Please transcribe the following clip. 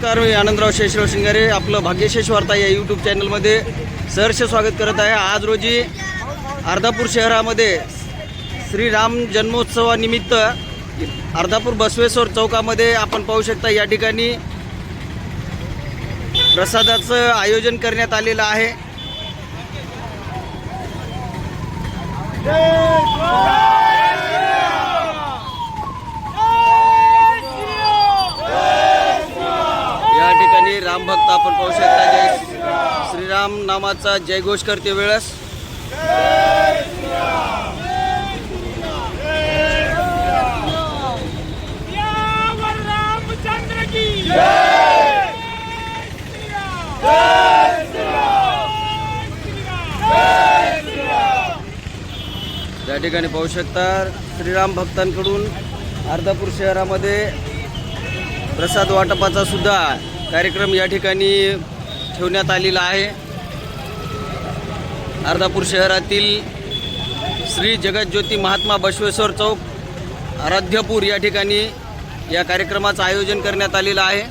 नमस्कार मी आनंदराव शेषराव शिंगारे. आपलं भाग्यशेष वार्ता या यूट्यूब चॅनलमध्ये सहर्ष स्वागत करत आहे. आज रोजी अर्धापूर शहरामध्ये श्रीराम जन्मोत्सवानिमित्त अर्धापूर बसवेश्वर चौकामध्ये आपण पाहू शकता या ठिकाणी प्रसादाचं आयोजन करण्यात आलेलं आहे या ठिकाणी रामभक्त आपण पाहू शकता. जय श्रीराम नामाचा जयघोष करते वेळेस. या ठिकाणी पाहू शकता श्रीराम भक्तांकडून अर्धापूर शहरामध्ये प्रसाद वाटपाचा सुद्धा कार्यक्रम या ठिकाणी ठेवण्यात आलेला आहे. अर्धापूर शहरातील श्री जगज्योती महात्मा बसवेश्वर चौक आराध्यपूर या ठिकाणी या कार्यक्रमाचं आयोजन करण्यात आलेलं आहे.